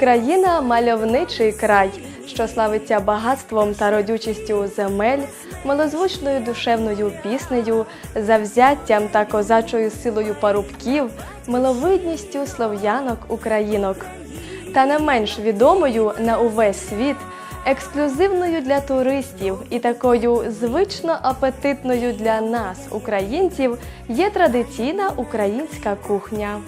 Україна. Мальовничий край, що славиться багатством та родючістю земель, милозвучною душевною піснею, завзяттям та козачою силою парубків, миловидністю слов'янок українок. Та не менш відомою на увесь світ, ексклюзивною для туристів і такою звично апетитною для нас, українців, є традиційна українська кухня.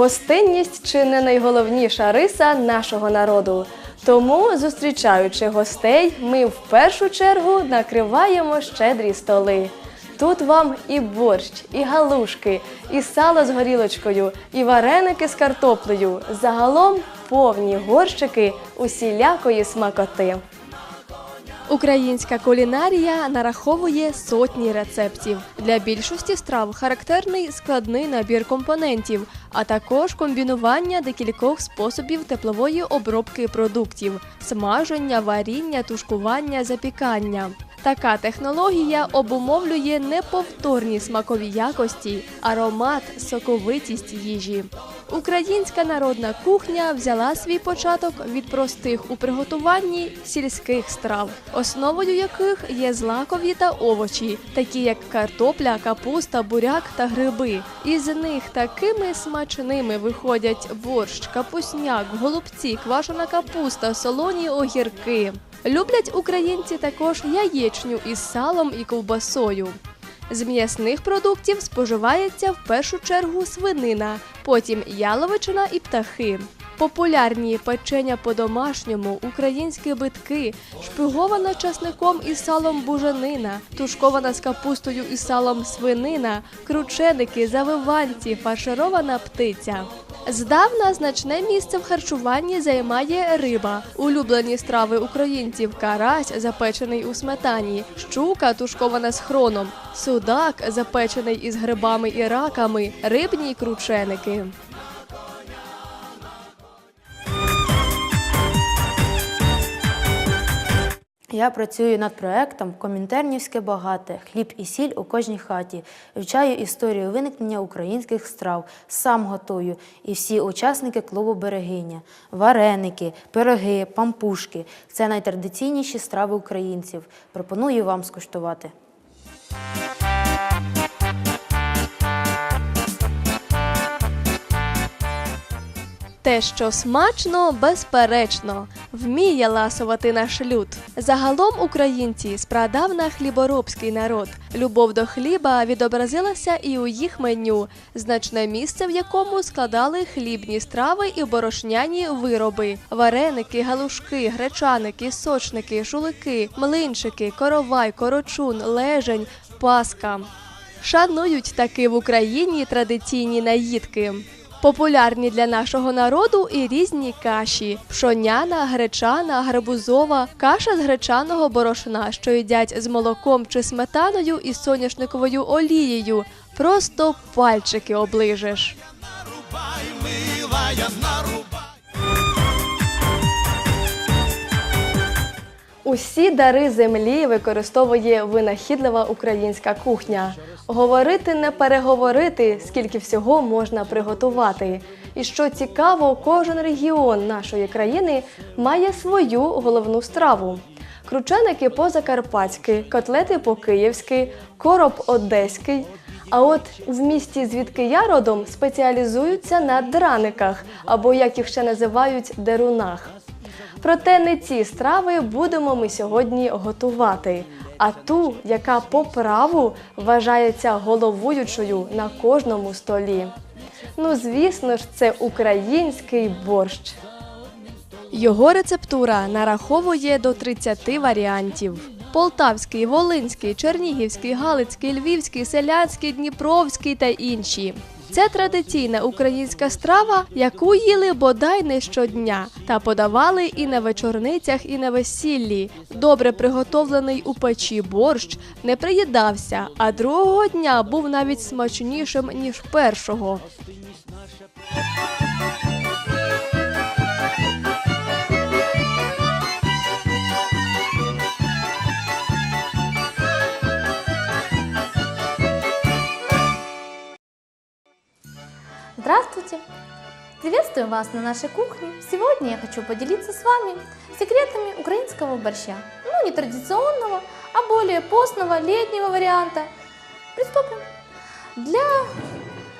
Гостинність чи не найголовніша риса нашого народу. Тому, зустрічаючи гостей, ми в першу чергу накриваємо щедрі столи. Тут вам і борщ, і галушки, і сало з горілочкою, і вареники з картоплею. Загалом повні горщики усілякої смакоти. Українська кулінарія нараховує сотні рецептів. Для більшості страв характерний складний набір компонентів, а також комбінування декількох способів теплової обробки продуктів: смаження, варіння, тушкування, запікання. Така технологія обумовлює неповторні смакові якості, аромат, соковитість їжі. Українська народна кухня взяла свій початок від простих у приготуванні сільських страв, основою яких є злакові та овочі, такі як картопля, капуста, буряк та гриби. Із них такими смачними виходять борщ, капусняк, голубці, квашена капуста, солоні огірки. Люблять українці також яєчню із салом і ковбасою. З м'ясних продуктів споживається в першу чергу свинина, потім яловичина і птахи. Популярні печення по-домашньому, українські битки, шпигована часником і салом буженина, тушкована з капустою і салом свинина, крученики, завиванці, фарширована птиця. Здавна значне місце в харчуванні займає риба. Улюблені страви українців карась, запечений у сметані, щука, тушкована з хроном, судак, запечений із грибами і раками, рибні крученики. Я працюю над проектом Комінтернівське багате хліб і сіль у кожній хаті. Вивчаю історію виникнення українських страв, сам готую. І всі учасники клубу Берегиня. Вареники, пироги, пампушки це найтрадиційніші страви українців. Пропоную вам скуштувати. Те, що смачно, безперечно, вміє ласувати наш люд. Загалом українці спрадавна хліборобський народ. Любов до хліба відобразилася і у їх меню, значне місце в якому складали хлібні страви і борошняні вироби: вареники, галушки, гречаники, сочники, шулики, млинчики, коровай, корочун, лежень, паска. Шанують таки в Україні традиційні наїдки. Популярні для нашого народу і різні каші: пшоняна, гречана, гарбузова, каша з гречаного борошна, що їдять з молоком чи сметаною і соняшниковою олією. Просто пальчики оближеш. Усі дари землі використовує винахідлива українська кухня. Говорити не переговорити, скільки всього можна приготувати. І що цікаво, кожен регіон нашої країни має свою головну страву. Крученики по-закарпатськи, котлети по-київськи, короб одеський. А от в місті, звідки я родом, спеціалізуються на драниках, або як їх ще називають дерунах. Проте не ці страви будемо ми сьогодні готувати, а ту, яка по праву вважається головуючою на кожному столі. Ну, звісно ж, це український борщ. Його рецептура нараховує до 30 варіантів. Полтавський, Волинський, Чернігівський, Галицький, Львівський, Селянський, Дніпровський та інші. Це традиційна українська страва, яку їли бодай не щодня, та подавали і на вечорницях, і на весіллі. Добре приготовлений у печі борщ не приїдався, а другого дня був навіть смачнішим ніж першого. Приветствую вас на нашей кухне. Сегодня я хочу поделиться с вами секретами украинского борща. Ну, не традиционного, а более постного, летнего варианта. Приступим. Для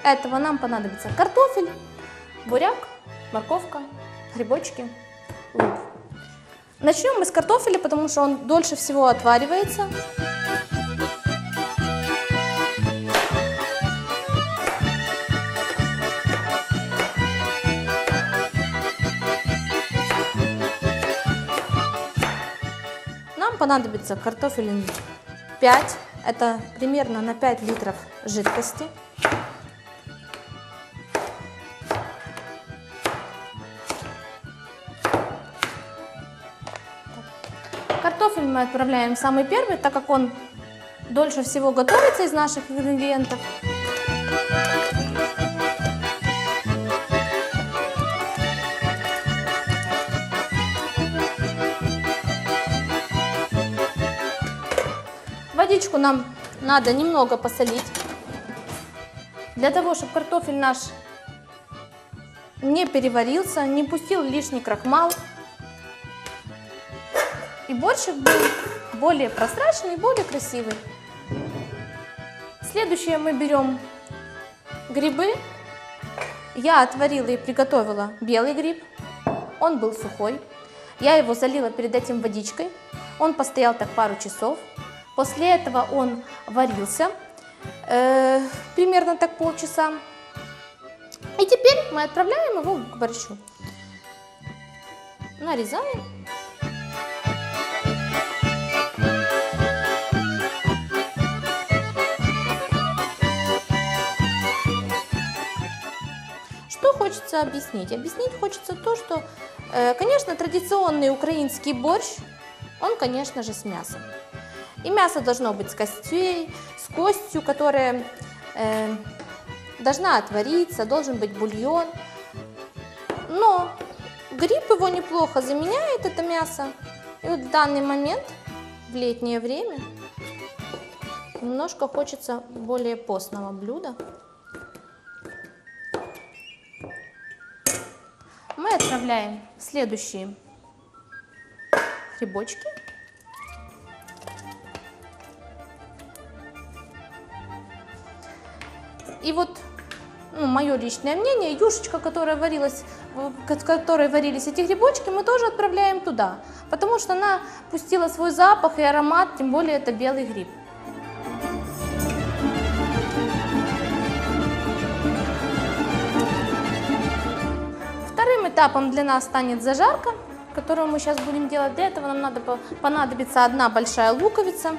этого нам понадобится картофель, буряк, морковка, грибочки, лук. Начнем мы с картофеля, потому что он дольше всего отваривается. Понадобится картофелин 5. Это примерно на 5 литров жидкости. Картофель мы отправляем самый первый, так как он дольше всего готовится из наших ингредиентов. Водичку нам надо немного посолить. Для того, чтобы картофель наш не переварился, не пустил лишний крахмал. И борщик был более прозрачный, более красивый. Следующее мы берем грибы. Я отварила и приготовила белый гриб. Он был сухой. Я его залила перед этим водичкой. Он постоял так пару часов. После этого он варился э, примерно так полчаса. И теперь мы отправляем его к борщу. Нарезаем. Что хочется объяснить? Объяснить хочется то, что, э, конечно, традиционный украинский борщ, он, конечно же, с мясом. И мясо должно быть с костей, с костью, которая э, должна отвариться, должен быть бульон. Но гриб его неплохо заменяет, это мясо. И вот в данный момент, в летнее время, немножко хочется более постного блюда. Мы отправляем следующие грибочки. И вот ну, мое личное мнение, юшечка, которая варилась, в ко- которой варились эти грибочки, мы тоже отправляем туда, потому что она пустила свой запах и аромат, тем более это белый гриб. Вторым этапом для нас станет зажарка, которую мы сейчас будем делать. Для этого нам надо по- понадобится одна большая луковица,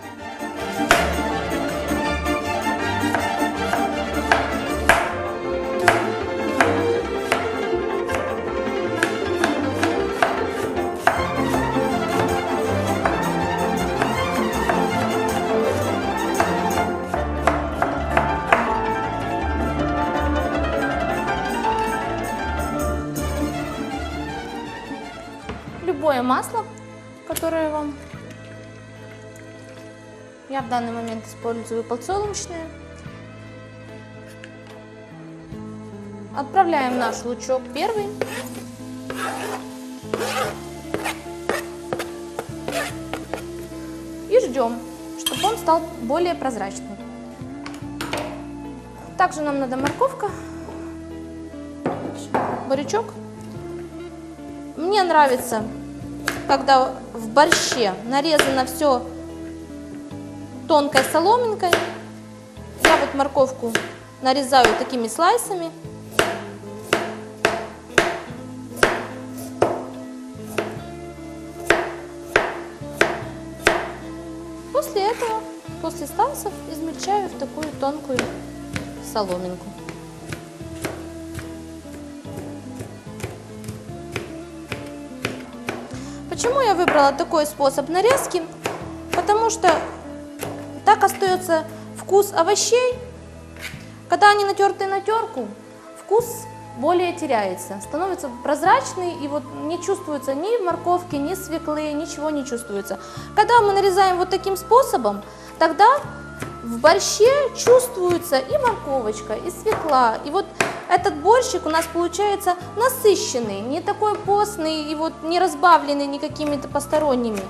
любое масло, которое вам... Я в данный момент использую подсолнечное. Отправляем наш лучок первый. И ждем, чтобы он стал более прозрачным. Также нам надо морковка, бурячок. Мне нравится, когда в борще нарезано все тонкой соломинкой. Я вот морковку нарезаю такими слайсами. После этого, после слайсов, измельчаю в такую тонкую соломинку. Почему я выбрала такой способ нарезки? Потому что так остается вкус овощей. Когда они натерты на терку, вкус более теряется, становится прозрачный и вот не чувствуется ни морковки, ни свеклы, ничего не чувствуется. Когда мы нарезаем вот таким способом, тогда в борще чувствуется и морковочка, и свекла. И вот этот борщик у нас получается насыщенный, не такой постный и вот не разбавленный никакими-то посторонними.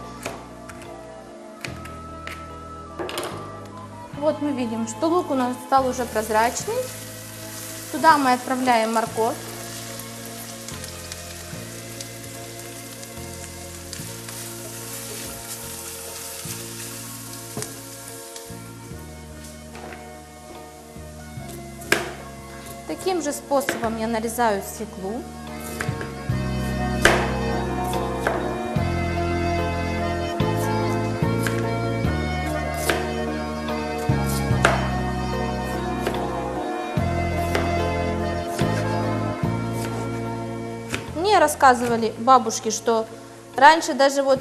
Вот мы видим, что лук у нас стал уже прозрачный. Туда мы отправляем морковь. Таким же способом я нарезаю свеклу. Мне рассказывали бабушки, что раньше даже вот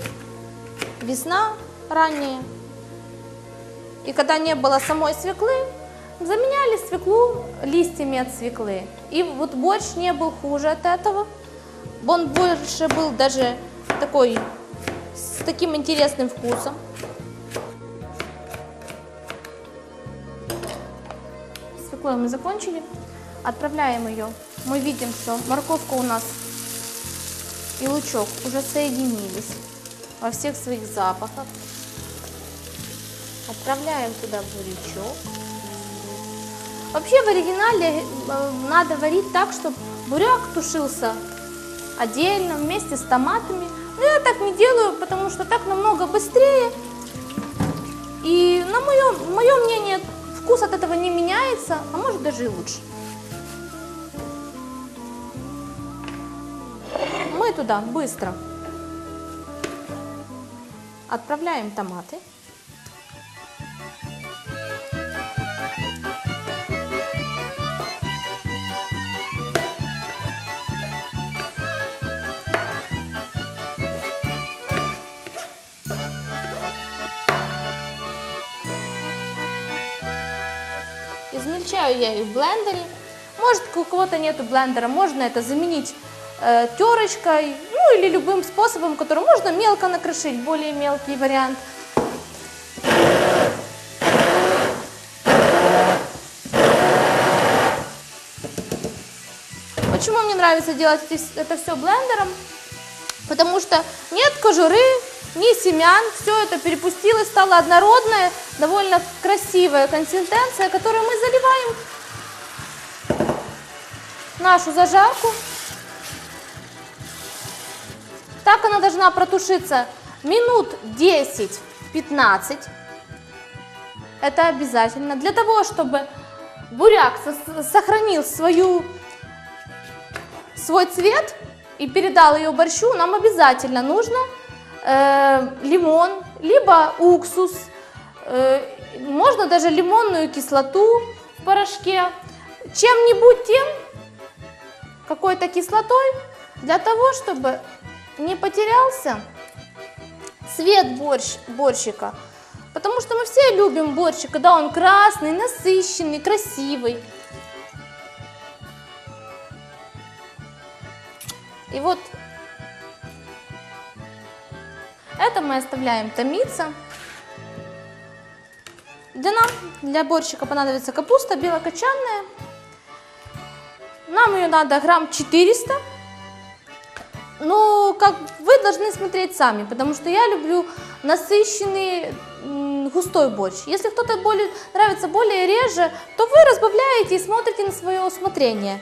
весна ранняя, и когда не было самой свеклы, заменяли свеклу листьями от свеклы. И вот борщ не был хуже от этого. Он больше был даже такой, с таким интересным вкусом. Свеклой мы закончили. Отправляем ее. Мы видим, что морковка у нас и лучок уже соединились во всех своих запахах. Отправляем туда бурячок. Вообще в оригинале э, надо варить так, чтобы буряк тушился отдельно вместе с томатами. Но я так не делаю, потому что так намного быстрее. И на мое, мое мнение, вкус от этого не меняется, а может даже и лучше. Мы туда быстро отправляем томаты. Измельчаю я ее в блендере. Может, у кого-то нету блендера, можно это заменить э, терочкой, ну или любым способом, который можно мелко накрошить, более мелкий вариант. Почему мне нравится делать это все блендером? Потому что нет кожуры, ни семян, все это перепустилось, стало однородное, довольно красивая консистенция, которую мы заливаем нашу зажарку. Так она должна протушиться минут 10-15. Это обязательно. Для того, чтобы буряк со- сохранил свою, свой цвет и передал ее борщу, нам обязательно нужно э, лимон, либо уксус, э, можно даже лимонную кислоту в порошке, чем-нибудь тем, какой-то кислотой, для того, чтобы не потерялся цвет борщ, борщика. Потому что мы все любим борщик, когда он красный, насыщенный, красивый. И вот это мы оставляем томиться. Для нам, для борщика понадобится капуста белокочанная. Нам ее надо грамм 400. Ну, как вы должны смотреть сами, потому что я люблю насыщенный густой борщ. Если кто-то более, нравится более реже, то вы разбавляете и смотрите на свое усмотрение.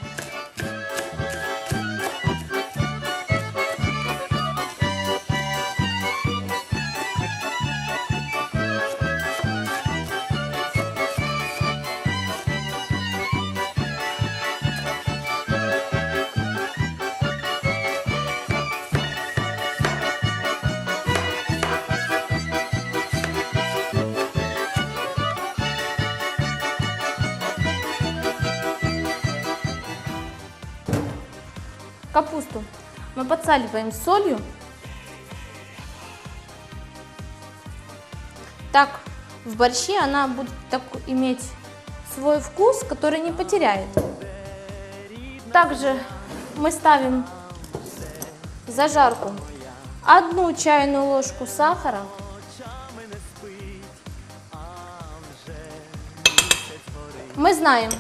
подсаливаем солью. Так в борще она будет так, иметь свой вкус, который не потеряет. Также мы ставим зажарку одну чайную ложку сахара. Мы знаем,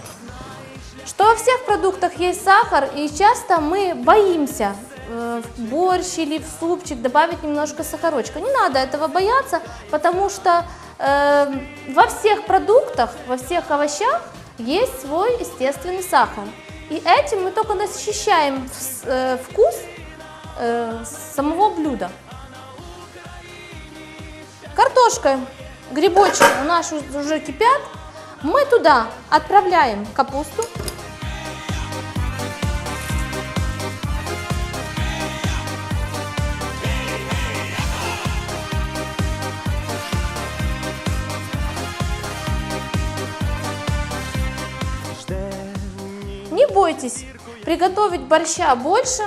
что во всех продуктах есть сахар, и часто мы боимся в борщ или в супчик добавить немножко сахарочка. Не надо этого бояться, потому что э, во всех продуктах, во всех овощах есть свой естественный сахар. И этим мы только насыщаем вс- э, вкус э, самого блюда. Картошка, грибочки у нас уже кипят. Мы туда отправляем капусту. Не бойтесь приготовить борща больше,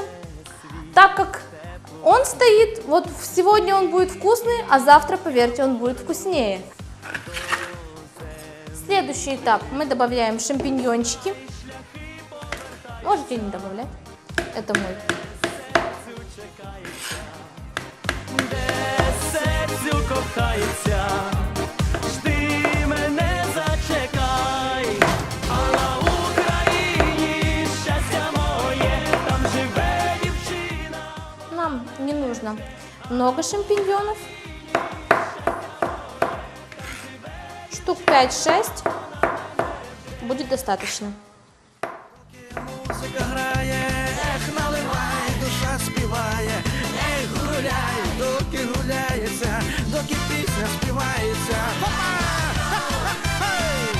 так как он стоит, вот сегодня он будет вкусный, а завтра, поверьте, он будет вкуснее. Следующий этап. Мы добавляем шампиньончики. Можете не добавлять. Это мой. кохається, много шампиньонов. Штук 5-6 будет достаточно. Музика грає, ех, наливай, душа співає, ех, гуляй, доки гуляється, доки пісня співається. Опа! Ха-ха-ха-хей!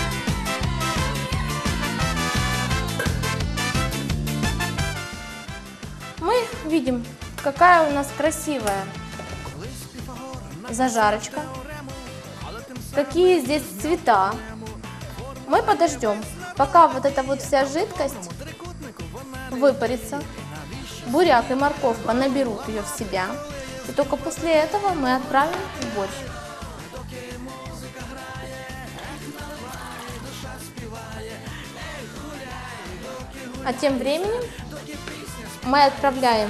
Мы видим, какая у нас красивая зажарочка. Какие здесь цвета. Мы подождем, пока вот эта вот вся жидкость выпарится. Буряк и морковка наберут ее в себя. И только после этого мы отправим в борщ. А тем временем мы отправляем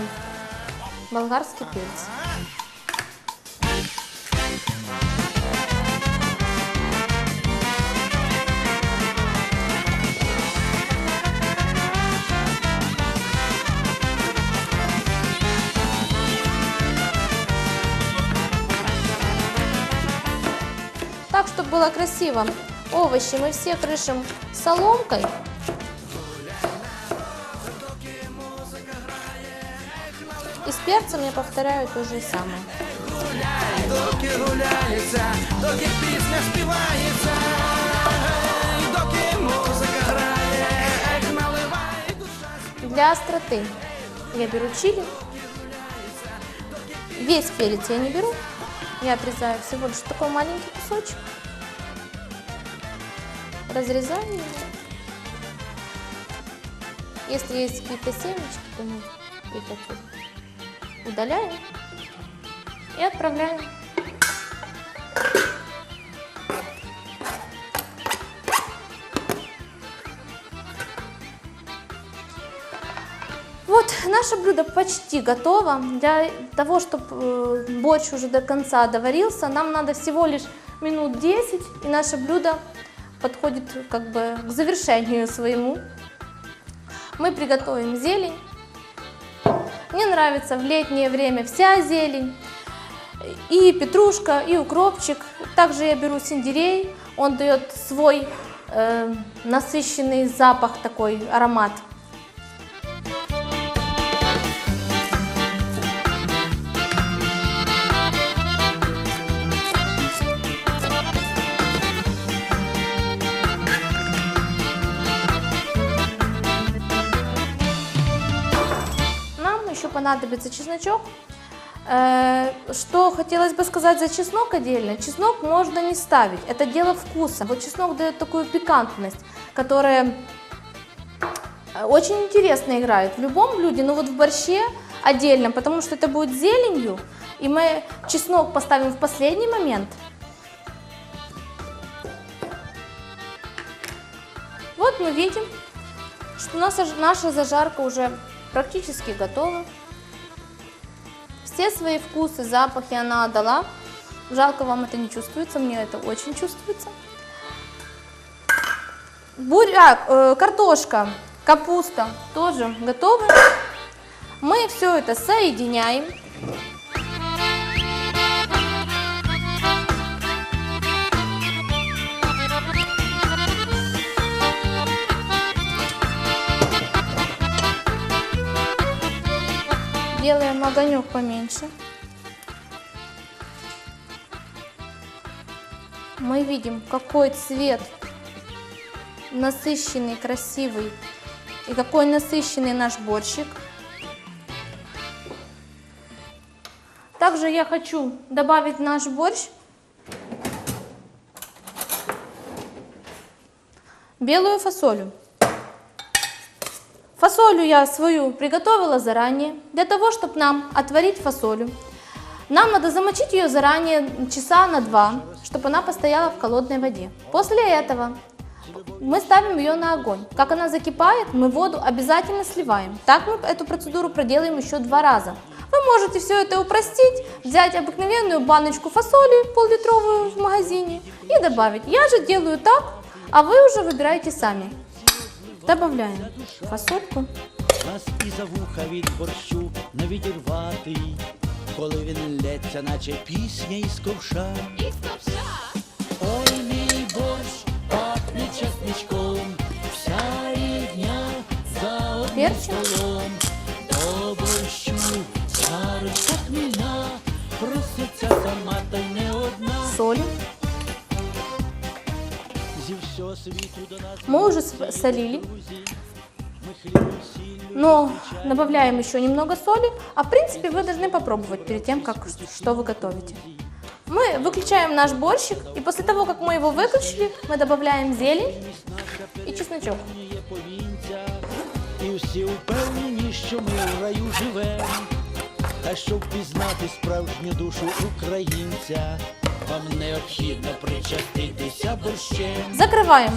болгарский перец. было красиво. Овощи мы все крышим соломкой. И с перцем я повторяю то же самое. Доки гуляється, доки пісня співається, ей, доки музика грає, ех, наливай, душа Для остроты я беру чили. Весь перец я не беру. Я отрезаю всего лишь такой маленький кусочек. Разрезаю его. Если есть какие-то семечки, то мы их отсюда удаляем и отправляем. Вот, наше блюдо почти готово. Для того, чтобы борщ уже до конца доварился, нам надо всего лишь минут 10, и наше блюдо подходит как бы к завершению своему. Мы приготовим зелень. Мне нравится в летнее время вся зелень. И петрушка, и укропчик. Также я беру сельдерей. Он дает свой э, насыщенный запах, такой аромат. понадобится чесночок. Э, что хотелось бы сказать за чеснок отдельно. Чеснок можно не ставить, это дело вкуса. Вот чеснок дает такую пикантность, которая э, очень интересно играет в любом блюде, но вот в борще отдельно, потому что это будет зеленью. И мы чеснок поставим в последний момент. Вот мы видим, что у нас наша зажарка уже практически готова. Все свои вкусы, запахи она отдала. Жалко, вам это не чувствуется, мне это очень чувствуется. Буряк, э, картошка, капуста тоже готовы. Мы все это соединяем. Делаем огонек поменьше. Мы видим, какой цвет насыщенный, красивый. И какой насыщенный наш борщик. Также я хочу добавить наш борщ белую фасолю. Фасолю я свою приготовила заранее, для того, чтобы нам отварить фасолю. Нам надо замочить ее заранее часа на два, чтобы она постояла в холодной воде. После этого мы ставим ее на огонь. Как она закипает, мы воду обязательно сливаем. Так мы эту процедуру проделаем еще два раза. Вы можете все это упростить, взять обыкновенную баночку фасоли пол-литровую в магазине и добавить. Я же делаю так, а вы уже выбираете сами. Добавляем фасольку. Нас і за вуха від борщу не відірвати, коли він лється, наче пісня із ковша. Із ковша. Ой, мій борщ, пахне чесничком, вся рідня за одним столом. До борщу чарочка хмільна, проситься сама та й не Мы уже с- солили. Но добавляем еще немного соли, а в принципе вы должны попробовать перед тем, как что вы готовите. Мы выключаем наш борщик, и после того, как мы его выключили, мы добавляем зелень и чесночок. є повінця, і всі впевнені, що ми в раю живемо. А щоб пізнати справжню душу українця, вам необхідно причаститися борщем. Закрываем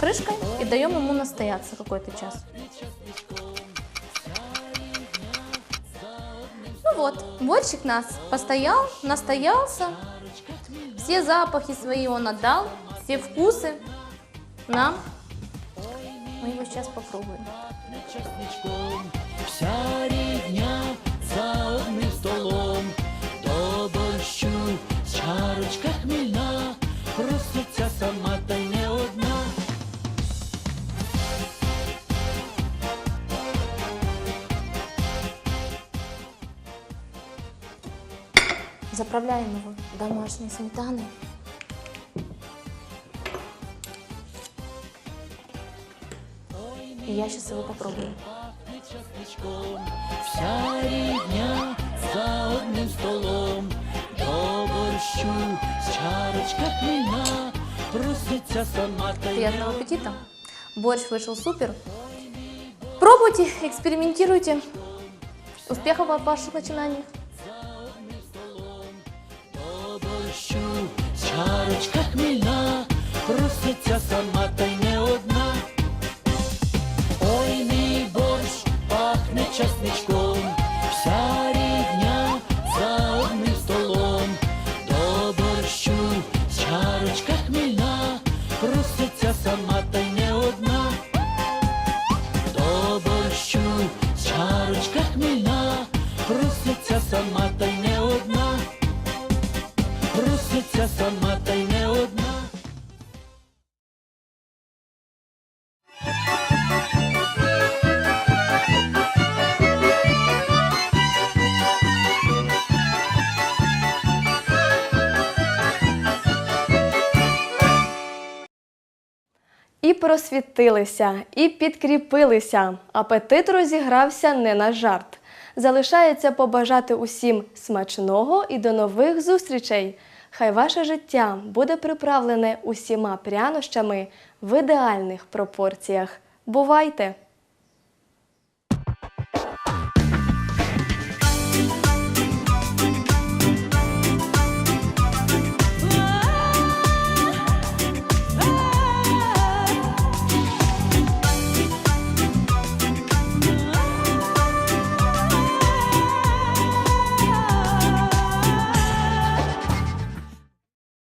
крышкой и даем ему настояться какой-то час. Ну вот, борщик нас постоял, настоялся. Все запахи свои он отдал, все вкусы нам. Мы его сейчас попробуем. Вся рідня за одним столом, чарочка хмільна, проситься сама та й не одна. Заправляем его домашней сметаной. И я сейчас его попробую. вся борщу чарочка хмільна, проситься сама та й не Приятного аппетита. Борщ вышел супер. Пробуйте, экспериментируйте. Успехов в ваших начинаниях. борщу, чарочка хмільна, проситься сама та й не одна. Ой, мій борщ пахне часничком, І просвітилися, і підкріпилися. Апетит розігрався не на жарт. Залишається побажати усім смачного і до нових зустрічей. Хай ваше життя буде приправлене усіма прянощами в ідеальних пропорціях. Бувайте!